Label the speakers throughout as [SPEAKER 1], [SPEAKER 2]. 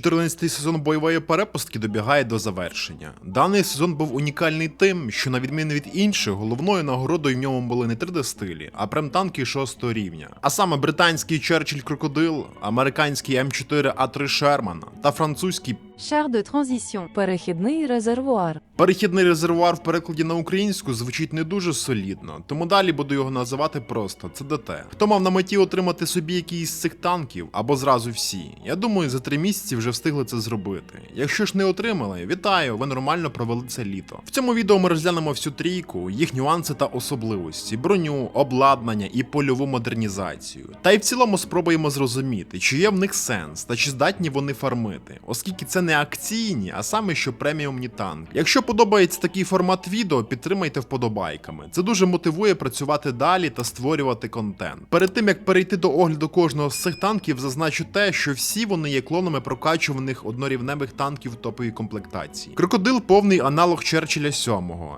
[SPEAKER 1] 14-й сезон бойової перепустки добігає до завершення. Даний сезон був унікальний тим, що на відміну від інших, головною нагородою в ньому були не 3D-стилі, а прем-танки 6 рівня. А саме британський Черчилль Крокодил, американський М4А3 Шерман та французький
[SPEAKER 2] Char de transition. Перехідний резервуар.
[SPEAKER 1] Перехідний резервуар в перекладі на українську звучить не дуже солідно, тому далі буду його називати просто ЦДТ. Хто мав на меті отримати собі якийсь з цих танків або зразу всі? Я думаю, за три місяці вже встигли це зробити. Якщо ж не отримали, вітаю, ви нормально провели це літо. В цьому відео ми розглянемо всю трійку, їх нюанси та особливості, броню, обладнання і польову модернізацію. Та й в цілому спробуємо зрозуміти, чи є в них сенс та чи здатні вони фармити, оскільки це не акційні, а саме що преміумні танки. Якщо подобається такий формат відео, підтримайте вподобайками. Це дуже мотивує працювати далі та створювати контент. Перед тим як перейти до огляду кожного з цих танків, зазначу те, що всі вони є клонами прокачуваних однорівневих танків топової комплектації. Крокодил повний аналог Черчилля 7,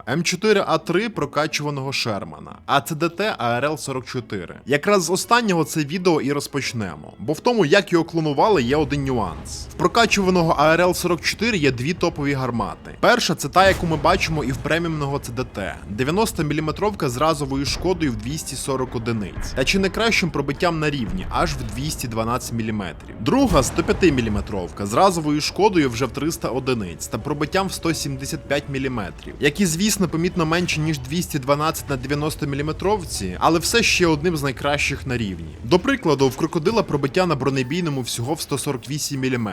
[SPEAKER 1] М4А3 прокачуваного Шермана, а ЦДТ АРЛ 44. Якраз з останнього це відео і розпочнемо, бо в тому, як його клонували, є один нюанс. В прокачуваного АРЛ 44 є дві топові гармати. Перша це та, яку ми бачимо і в преміумного ЦДТ, 90 мм з разовою шкодою в 240 одиниць, та чи не кращим пробиттям на рівні, аж в 212 мм. Друга 105 мм з разовою шкодою вже в 300 одиниць та пробиттям в 175 мм, які, звісно, помітно менше ніж 212 на 90 мм, але все ще одним з найкращих на рівні. До прикладу, в крокодила пробиття на бронебійному всього в 148 мм,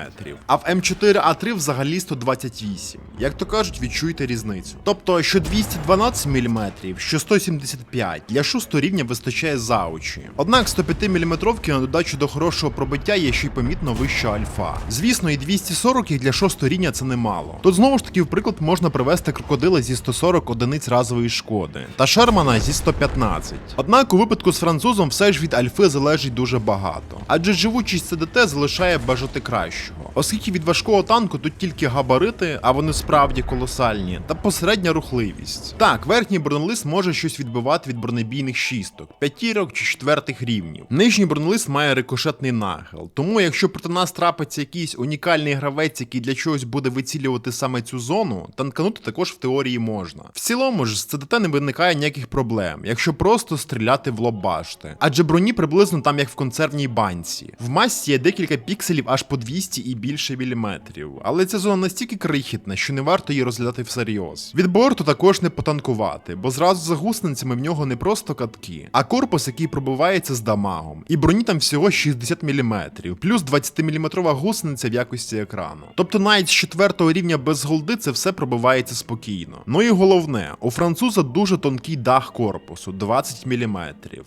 [SPEAKER 1] а в М4А3 взагалі 128. Як то кажуть, відчуйте різницю. Тобто, що 212 мм, що 175 для 6 рівня вистачає за очі. Однак 105 мм на додачу до хорошого пробиття є ще й помітно вища альфа. Звісно, і 240 їх для 6 рівня це немало. Тут знову ж таки, в приклад можна привести крокодила зі 140 одиниць разової шкоди та Шермана зі 115. Однак у випадку з французом все ж від альфи залежить дуже багато, адже живучість ЦДТ залишає бажати кращого, оскільки від важкого танку тут тільки габарити, а вони справді колосальні, та посередня рухливість. Так, верхній бронелист може щось відбивати від бронебійних шісток, п'ятірок чи четвертих рівнів. Нижній бронелист має рикошетний нахил, тому якщо проти нас трапиться якийсь унікальний гравець, який для чогось буде вицілювати саме цю зону, танканути також в теорії можна. В цілому ж з ЦДТ не виникає ніяких проблем, якщо просто стріляти в лоб башти. Адже броні приблизно там як в консервній банці. В масці є декілька пікселів аж по 200 і більше міліметрів, але ця зона настільки крихітна, що не варто її розглядати всерйоз. Від борту також не потанкувати, бо зразу за гусеницями в нього не просто катки, а корпус, який пробивається з дамагом. І броні там всього 60 мм, плюс 20-мм гусениця в якості екрану. Тобто навіть з 4 рівня без голди це все пробивається спокійно. Ну і головне, у француза дуже тонкий дах корпусу 20 мм,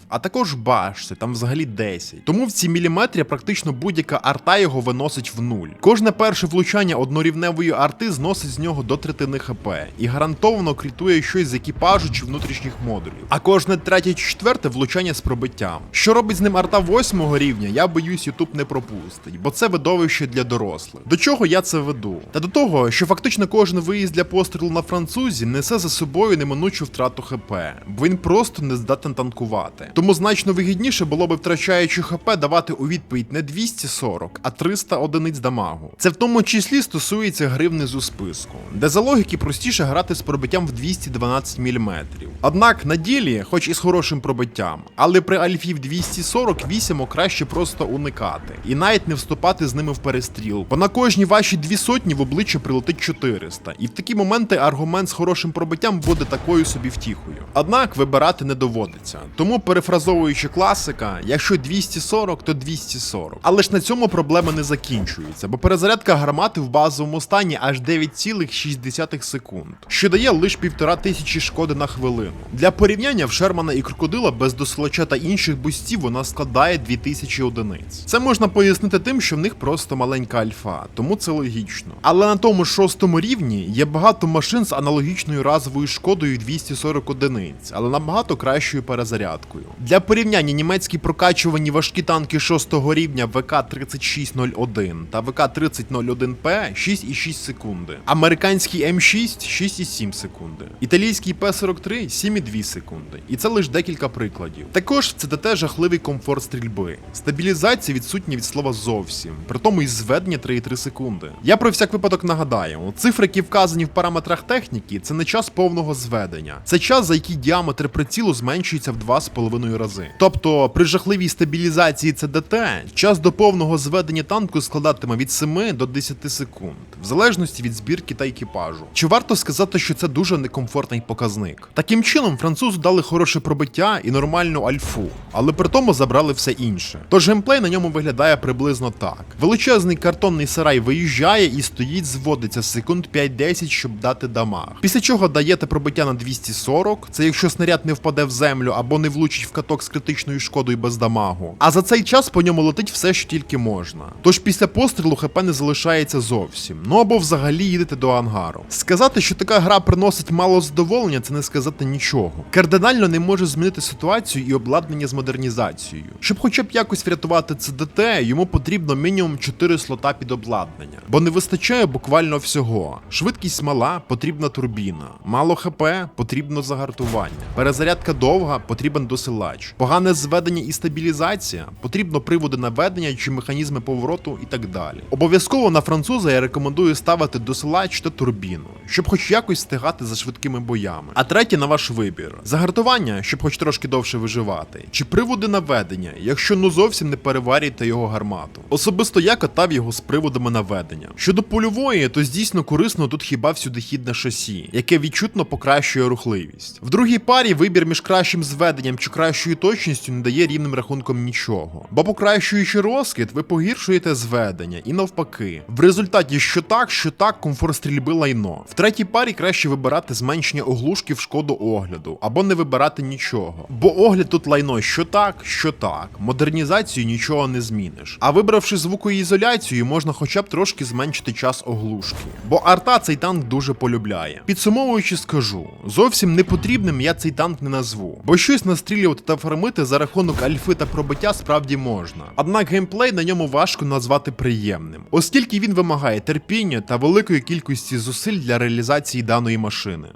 [SPEAKER 1] а також башти, там взагалі 10. Тому в ці міліметрі практично будь-яка арта його виносить в нуль. Кожне перше влучання однорівневої арти зносить з нього до третини хп і гарантовано крітує щось з екіпажу чи внутрішніх модулів. А кожне третє чи четверте влучання з пробиттям. Що робить з ним арта восьмого рівня, я боюсь, Ютуб не пропустить, бо це видовище для дорослих. До чого я це веду? Та до того, що фактично кожен виїзд для пострілу на французі несе за собою неминучу втрату хп, бо він просто не здатен танкувати. Тому значно вигідніше було би втрачаючи хп давати у відповідь не 240, а 300 одиниць дамагу. Це в тому числі стосується гри внизу списку, де за логіки простіше грати з пробиттям в 212 мм. Однак на ділі, хоч і з хорошим пробиттям, але при альфі в 240 вісімок краще просто уникати і навіть не вступати з ними в перестріл, бо на кожні ваші дві сотні в обличчя прилетить 400, і в такі моменти аргумент з хорошим пробиттям буде такою собі втіхою. Однак вибирати не доводиться. Тому перефразовуючи класика, якщо 240, то 240. Але ж на цьому проблема не закінчується, бо перезарядка гармати в базовому стані аж 9,6 секунд, що дає лише півтора тисячі шкоди на хвилину. Для порівняння в Шермана і крокодила без досилача та інших бустів вона складає 2000 одиниць. Це можна пояснити тим, що в них просто маленька альфа, тому це логічно. Але на тому шостому рівні є багато машин з аналогічною разовою шкодою 240 одиниць, але набагато кращою перезарядкою. Для порівняння німецькі прокачувані важкі танки шостого рівня ВК-3601 та ВК ВК-3001П 6,6 секунди, американський М6 6,7 секунди, італійський П-43 7,2 секунди. І це лише декілька прикладів. Також в ЦДТ жахливий комфорт стрільби. Стабілізація відсутня від слова зовсім, при тому і зведення 3,3 секунди. Я про всяк випадок нагадаю, цифри, які вказані в параметрах техніки, це не час повного зведення. Це час, за який діаметр прицілу зменшується в 2,5 рази. Тобто, при жахливій стабілізації ЦДТ час до повного зведення танку складатиме від 7 до 10 секунд, в залежності від збірки та екіпажу. Чи варто сказати, що це дуже некомфортний показник? Таким чином, французу дали хороше пробиття і нормальну альфу, але при тому забрали все інше. Тож геймплей на ньому виглядає приблизно так: величезний картонний сарай виїжджає і стоїть, зводиться секунд 5-10, щоб дати дамаг. Після чого даєте пробиття на 240, це якщо снаряд не впаде в землю або не влучить в каток з критичною шкодою без дамагу. А за цей час по ньому летить все, що тільки можна. Тож після пострілу ХП не залишається зовсім. Ну або взагалі їдете до ангару. Сказати, що така гра приносить мало задоволення, це не сказати нічого. Кардинально не може змінити ситуацію і обладнання з модернізацією. Щоб хоча б якось врятувати ЦДТ, йому потрібно мінімум 4 слота під обладнання, бо не вистачає буквально всього. Швидкість мала, потрібна турбіна. Мало ХП, потрібно загартування. Перезарядка довга, потрібен досилач. Погане зведення і стабілізація, потрібно приводи наведення чи механізми повороту і так далі. Обов'язково на француза я рекомендую ставити досилач та турбіну, щоб хоч якось встигати за швидкими боями. А третє на ваш вибір: загартування, щоб хоч трошки довше виживати, чи приводи наведення, якщо ну зовсім не переварюєте його гармату. Особисто я катав його з приводами наведення. Щодо польової, то дійсно корисно тут хіба всюдихідне шасі, яке відчутно покращує рухливість. В другій парі вибір між кращим зведенням чи кращою точністю не дає рівним рахунком нічого. Бо покращуючи розкид, ви погіршуєте зведення і навпаки. В результаті що так, що так, комфорт стрільби лайно. В третій парі краще вибирати зменшення оглушки в шкоду огляду, або не вибирати нічого. Бо огляд тут лайно що так, що так. Модернізацію нічого не зміниш. А вибравши звукоізоляцію, можна хоча б трошки зменшити час оглушки. Бо арта цей танк дуже полюбляє. Підсумовуючи, скажу: зовсім непотрібним я цей танк не назву, бо щось настрілювати та фармити за рахунок альфи та пробиття справді можна. Однак геймплей на ньому важко назвати приємним, оскільки він вимагає терпіння та великої кількості зусиль для реалізації даної машини.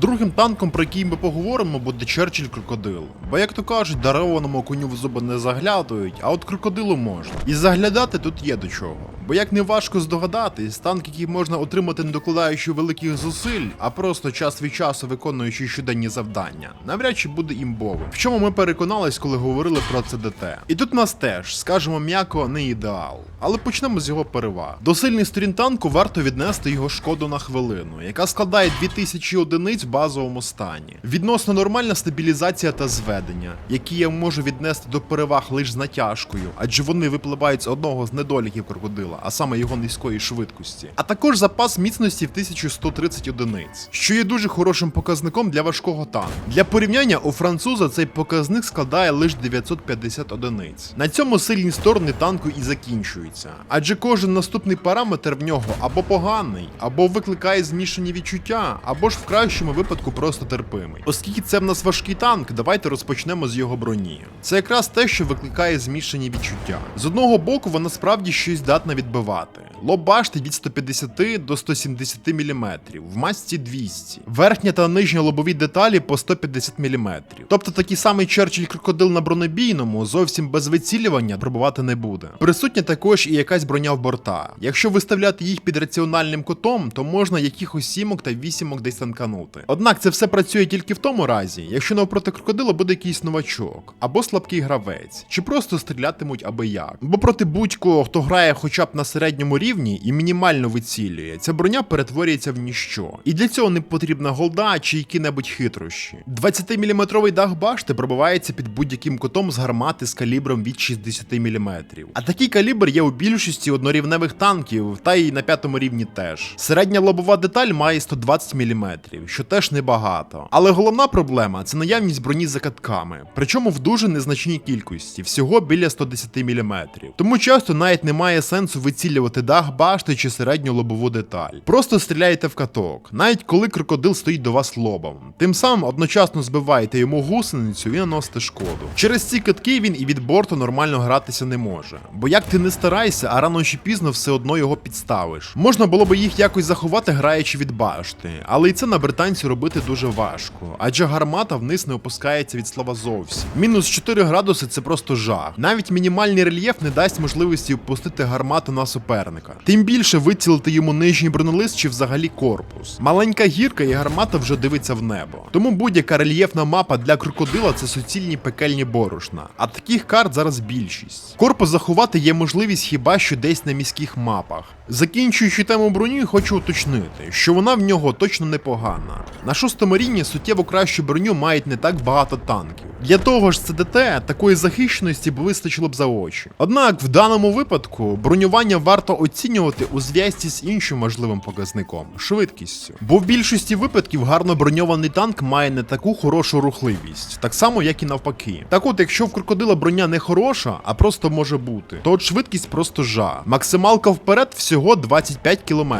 [SPEAKER 1] Другим танком, про який ми поговоримо, буде Черчилль Крокодил. Бо, як то кажуть, дарованому коню в зуби не заглядають, а от крокодилу можна. І заглядати тут є до чого. Бо як не важко здогадатись, танк, який можна отримати не докладаючи великих зусиль, а просто час від часу виконуючи щоденні завдання, навряд чи буде імбовим. В чому ми переконались, коли говорили про ЦДТ. І тут нас теж, скажімо м'яко, не ідеал. Але почнемо з його переваг. До сильних сторін танку варто віднести його шкоду на хвилину, яка складає 2000 одиниць в базовому стані. Відносно нормальна стабілізація та зведення, які я можу віднести до переваг лише з натяжкою, адже вони випливають з одного з недоліків крокодила, а саме його низької швидкості. А також запас міцності в 1130 одиниць, що є дуже хорошим показником для важкого танку. Для порівняння у француза цей показник складає лише 950 одиниць. На цьому сильні сторони танку і закінчуються, адже кожен наступний параметр в нього або поганий, або викликає змішані відчуття, або ж в кращому випадку просто терпимий. Оскільки це в нас важкий танк, давайте розпочнемо з його броні. Це якраз те, що викликає змішані відчуття. З одного боку, вона справді щось здатна відбивати. Лоб башти від 150 до 170 мм, в масці 200. Верхня та нижня лобові деталі по 150 мм. Тобто такий самий Черчилль крокодил на бронебійному зовсім без вицілювання пробувати не буде. Присутня також і якась броня в борта. Якщо виставляти їх під раціональним кутом, то можна якихось сімок та вісімок десь танканути. Однак це все працює тільки в тому разі, якщо навпроти крокодила буде якийсь новачок, або слабкий гравець, чи просто стрілятимуть аби як. Бо проти будь-кого, хто грає хоча б на середньому рівні і мінімально вицілює, ця броня перетворюється в ніщо. І для цього не потрібна голда чи які-небудь хитрощі. 20-мм дах башти пробивається під будь-яким кутом з гармати з калібром від 60 мм. А такий калібр є у більшості однорівневих танків, та й на п'ятому рівні теж. Середня лобова деталь має 120 мм, що теж небагато. Але головна проблема це наявність броні за катками, причому в дуже незначній кількості, всього біля 110 мм. Тому часто навіть немає сенсу вицілювати дах башти чи середню лобову деталь. Просто стріляєте в каток, навіть коли крокодил стоїть до вас лобом. Тим самим одночасно збиваєте йому гусеницю і наносите шкоду. Через ці катки він і від борту нормально гратися не може. Бо як ти не старайся, а рано чи пізно все одно його підставиш. Можна було би їх якось заховати, граючи від башти, але і це на британці робити дуже важко, адже гармата вниз не опускається від слова зовсім. Мінус 4 градуси це просто жах. Навіть мінімальний рельєф не дасть можливості впустити гармату на суперника. Тим більше вицілити йому нижній бронелист чи взагалі корпус. Маленька гірка і гармата вже дивиться в небо. Тому будь-яка рельєфна мапа для крокодила це суцільні пекельні борошна. А таких карт зараз більшість. Корпус заховати є можливість хіба що десь на міських мапах. Закінчуючи тему броні, хочу уточнити, що вона в нього точно непогана. На шостому рівні суттєво кращу броню мають не так багато танків. Для того ж ЦДТ такої захищеності б вистачило б за очі. Однак в даному випадку бронювання варто оцінювати у зв'язці з іншим важливим показником швидкістю. Бо в більшості випадків гарно броньований танк має не таку хорошу рухливість, так само як і навпаки. Так от, якщо в крокодила броня не хороша, а просто може бути, то от швидкість просто жа. Максималка вперед всього 25 км,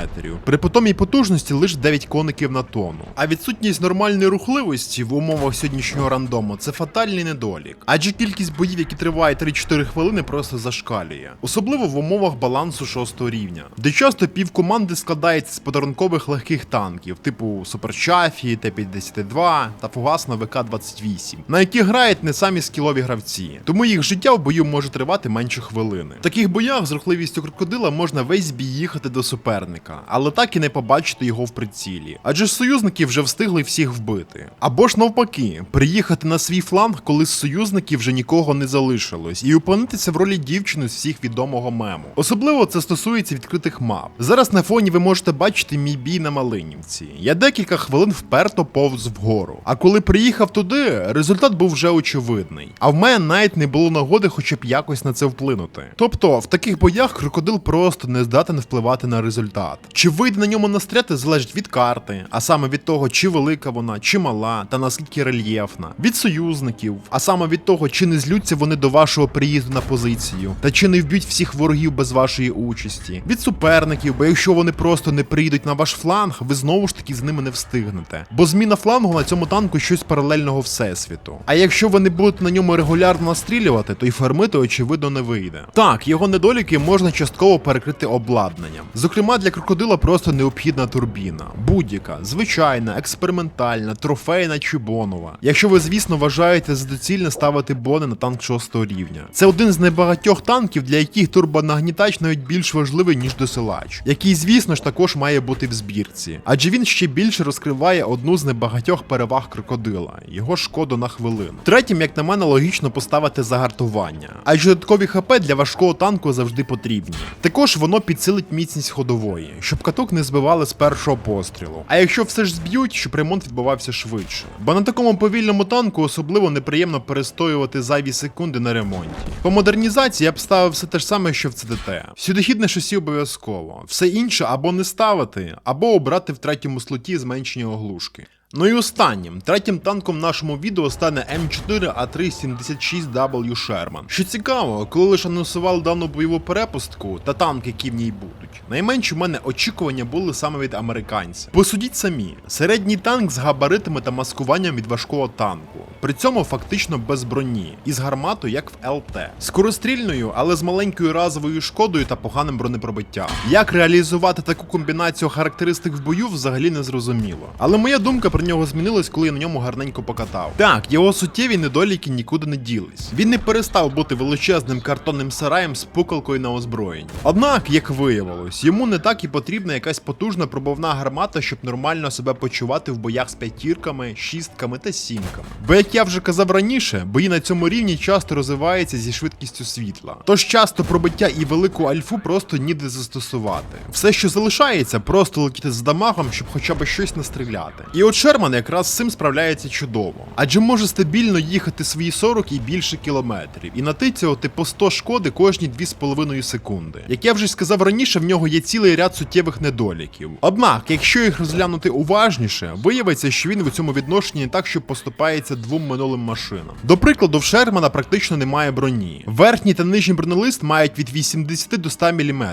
[SPEAKER 1] при питомій потужності лише 9 коників на тонну. А відсутність нормальної рухливості в умовах сьогоднішнього рандому це фатальний недолік. Адже кількість боїв, які тривають 3-4 хвилини, просто зашкалює. Особливо в умовах балансу 6 рівня, де часто пів команди складається з подарункових легких танків, типу Суперчафі, Т-52 та фугасна ВК-28, на які грають не самі скілові гравці, тому їх життя в бою може тривати менше хвилини. В таких боях з рухливістю крокодила можна весь бій їхати до суперника, але так і не побачити його в прицілі. Адже союзники вже встигли всіх вбити. Або ж навпаки, приїхати на свій фланг, коли з союзників вже нікого не залишилось, і опинитися в ролі дівчини з всіх відомого мему. Особливо це стосується відкритих мап. Зараз на фоні ви можете бачити мій бій на Малинівці. Я декілька хвилин вперто повз вгору. А коли приїхав туди, результат був вже очевидний. А в мене навіть не було нагоди хоча б якось на це вплинути. Тобто, в таких боях крокодил просто не здатен впливати на результат. Чи вийде на ньому настряти, залежить від карти, а саме від того, чи велика вона, чи мала, та наскільки рельєфна, від союзників, а саме від того, чи не злються вони до вашого приїзду на позицію, та чи не вб'ють всіх ворогів без вашої участі, від суперників, бо якщо вони просто не прийдуть на ваш фланг, ви знову ж таки з ними не встигнете. Бо зміна флангу на цьому танку щось паралельного всесвіту. А якщо ви не будете на ньому регулярно настрілювати, то й фармити очевидно не вийде. Так, його недоліки можна частково перекрити обладнанням. Зокрема, для крокодила просто необхідна турбіна, будь-яка, звичайна, експериментальна, трофейна чи бонова. Якщо ви, звісно, вважаєте за доцільне ставити бони на танк 6 рівня. Це один з небагатьох танків, для яких турбонагнітач навіть більш важливий, ніж досилач, який, звісно ж, також має бути в збірці. Адже він ще більше розкриває одну з небагатьох переваг крокодила його шкоду на хвилину. Третім, як на мене, логічно поставити загартування, адже додаткові ХП для важкого танку завжди потрібні. Також воно підсилить міцність ходової, щоб каток не збивали з першого пострілу. А якщо все ж зб'ють, щоб ремонт відбувався швидше. Бо на такому повільному танку особливо неприємно перестоювати зайві секунди на ремонті. По модернізації я б ставив все те ж саме, що в ЦДТ. Сюдохідне шасі обов'язково. Все інше або не ставити, або обрати в третьому слоті зменшення оглушки. Ну і останнім, третім танком в нашому відео стане М4А376W Sherman. Що цікаво, коли лише анонсували дану бойову перепустку та танки, які в ній будуть, найменші в мене очікування були саме від американців. Посудіть самі, середній танк з габаритами та маскуванням від важкого танку, при цьому фактично без броні, і з гарматою, як в ЛТ, скорострільною, але з маленькою разовою шкодою та поганим бронепробиттям. Як реалізувати таку комбінацію характеристик в бою, взагалі не зрозуміло. Але моя думка про нього змінилась, коли я на ньому гарненько покатав. Так, його суттєві недоліки нікуди не ділись. Він не перестав бути величезним картонним сараєм з пукалкою на озброєнні. Однак, як виявилось, йому не так і потрібна якась потужна пробовна гармата, щоб нормально себе почувати в боях з п'ятірками, шістками та сімками. Бо як я вже казав раніше, бої на цьому рівні часто розвиваються зі швидкістю світла. Тож часто пробиття і велику альфу просто ніде застосувати. Все, що залишається, просто летіти з дамагом, щоб хоча б щось настріляти. І от Шерман якраз з цим справляється чудово, адже може стабільно їхати свої 40 і більше кілометрів, і натицювати по 100 шкоди кожні 2,5 секунди. Як я вже сказав раніше, в нього є цілий ряд суттєвих недоліків. Однак, якщо їх розглянути уважніше, виявиться, що він в цьому відношенні не так, що поступається двом минулим машинам. До прикладу, в Шермана практично немає броні. Верхній та нижній бронелист мають від 80 до 100 мм,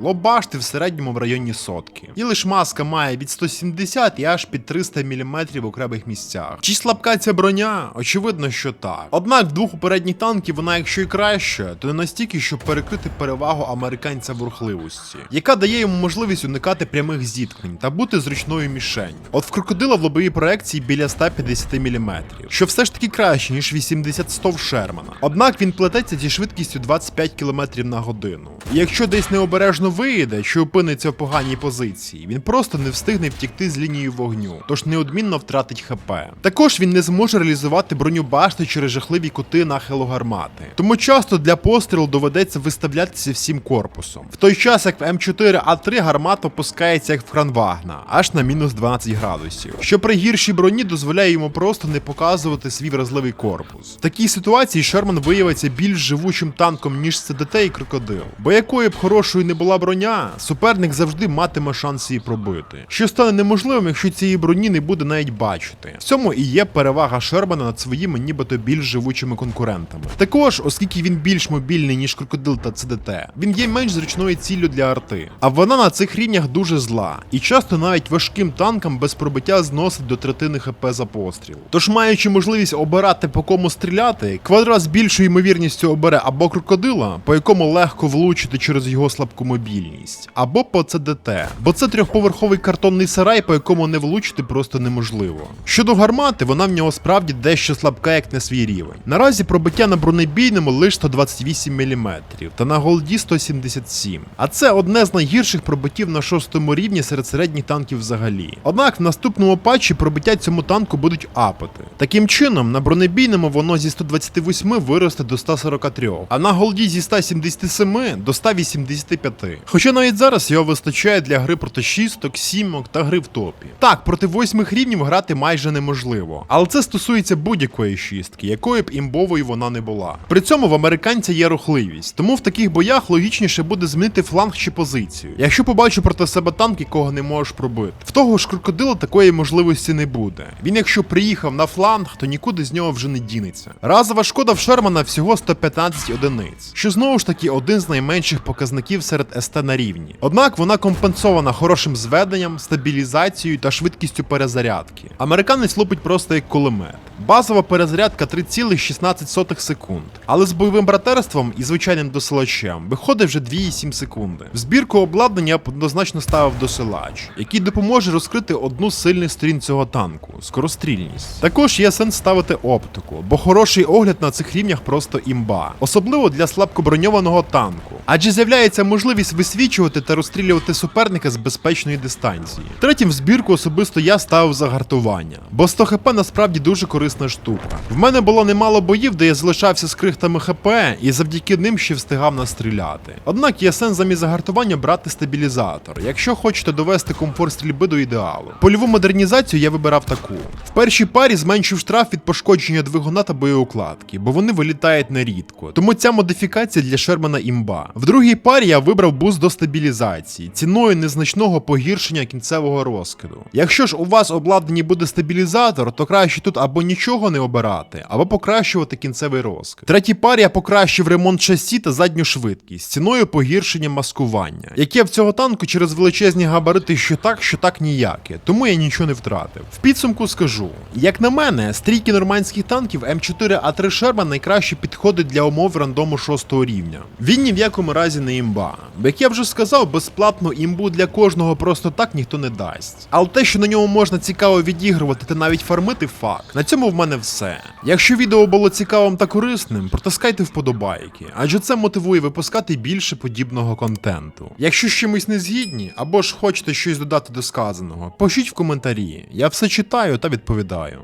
[SPEAKER 1] лобашти в середньому в районі сотки. І лиш маска має від 170 і аж під 300 мм в окремих місцях. Чи слабка ця броня? Очевидно, що так. Однак в двох попередніх танків вона, якщо і краще, то не настільки, щоб перекрити перевагу американця в рухливості, яка дає йому можливість уникати прямих зіткнень та бути зручною мішенью. От в крокодила в лобовій проекції біля 150 мм, що все ж таки краще, ніж 80-100 в Шермана. Однак він плететься зі швидкістю 25 км на годину. І якщо десь необережно виїде, чи опиниться в поганій позиції, він просто не встигне втікти з лінії вогню, тож неодмінно втратить ХП. Також він не зможе реалізувати броню башти через жахливі кути нахилу гармати. Тому часто для пострілу доведеться виставлятися всім корпусом. В той час, як в М4А3 гармата опускається як в Кранвагна, аж на мінус 12 градусів, що при гіршій броні дозволяє йому просто не показувати свій вразливий корпус. В такій ситуації Шерман виявиться більш живучим танком, ніж ЦДТ і крокодил. Бо якою б хорошою не була броня, суперник завжди матиме шанс її пробити. Що стане неможливим, якщо цієї броні не буде навіть бачити. В цьому і є перевага Шермана над своїми нібито більш живучими конкурентами. Також, оскільки він більш мобільний, ніж крокодил та ЦДТ, він є менш зручною ціллю для арти. А вона на цих рівнях дуже зла, і часто навіть важким танкам без пробиття зносить до третини ХП за постріл. Тож, маючи можливість обирати по кому стріляти, квадрат з більшою ймовірністю обере або крокодила, по якому легко влучити через його слабку мобільність, або по ЦДТ, бо це трьохповерховий картонний сарай, по якому не влучити просто неможливо. Щодо гармати, вона в нього справді дещо слабка, як на свій рівень. Наразі пробиття на бронебійному лише 128 мм, та на голді 177. А це одне з найгірших пробиттів на шостому рівні серед середніх танків взагалі. Однак в наступному патчі пробиття цьому танку будуть апати. Таким чином, на бронебійному воно зі 128 виросте до 143, а на голді зі 177 до 185. Хоча навіть зараз його вистачає для гри проти шісток, сімок та гри в топі. Так, проти восьмих рівнів грати майже неможливо, але це стосується будь-якої шістки, якою б імбовою вона не була. При цьому в американця є рухливість, тому в таких боях логічніше буде змінити фланг чи позицію. Якщо побачу проти себе танк, якого не можеш пробити. В того ж крокодила такої можливості не буде. Він, якщо приїхав на фланг, то нікуди з нього вже не дінеться. Разова шкода в Шермана всього 115 одиниць, що знову ж таки один з найменших показників серед СТ на рівні. Однак вона компенсована хорошим зведенням, стабілізацією та швидкістю перезарядки. Американець лупить просто як кулемет. Базова перезарядка 3,16 секунд. Але з бойовим братерством і звичайним досилачем виходить вже 2,7 секунди. В збірку обладнання однозначно ставив досилач, який допоможе розкрити одну з сильних сторін цього танку скорострільність. Також є сенс ставити оптику, бо хороший огляд на цих рівнях просто імба, особливо для слабкоброньованого танку. Адже з'являється можливість висвічувати та розстрілювати суперника з безпечної дистанції. Третім в збірку особисто я ставив загартування, бо 100 хп насправді дуже корисна штука. В мене було немало боїв, де я залишався з крихтами ХП і завдяки ним ще встигав настріляти. Однак є сенс замість загартування брати стабілізатор, якщо хочете довести комфорт стрільби до ідеалу. Польову модернізацію я вибирав таку: в першій парі зменшив штраф від пошкодження двигуна та боєукладки, бо вони вилітають нерідко. Тому ця модифікація для Шермана імба. В другій парі я вибрав буст до стабілізації, ціною незначного погіршення кінцевого розкиду. Якщо ж у вас обладнані буде стабілізатор, то краще тут або нічого не обирати, або покращувати кінцевий розкид. Третій парі я покращив ремонт шасі та задню швидкість ціною погіршення маскування, яке в цього танку через величезні габарити що так, що так ніяке, тому я нічого не втратив. В підсумку скажу: як на мене, стрійки нормандських танків М4А3 Шерман найкраще підходить для умов рандому 6 рівня. Він ні в якому разі не імба. Як я вже сказав, безплатно імбу для кожного просто так ніхто не дасть. Але те, що на ньому можна цікаво відігрувати та навіть фармити факт. На цьому в мене все. Якщо відео було цікавим та корисним, протискайте вподобайки, адже це мотивує випускати більше подібного контенту. Якщо з чимось не згідні, або ж хочете щось додати до сказаного, пишіть в коментарі. Я все читаю та відповідаю.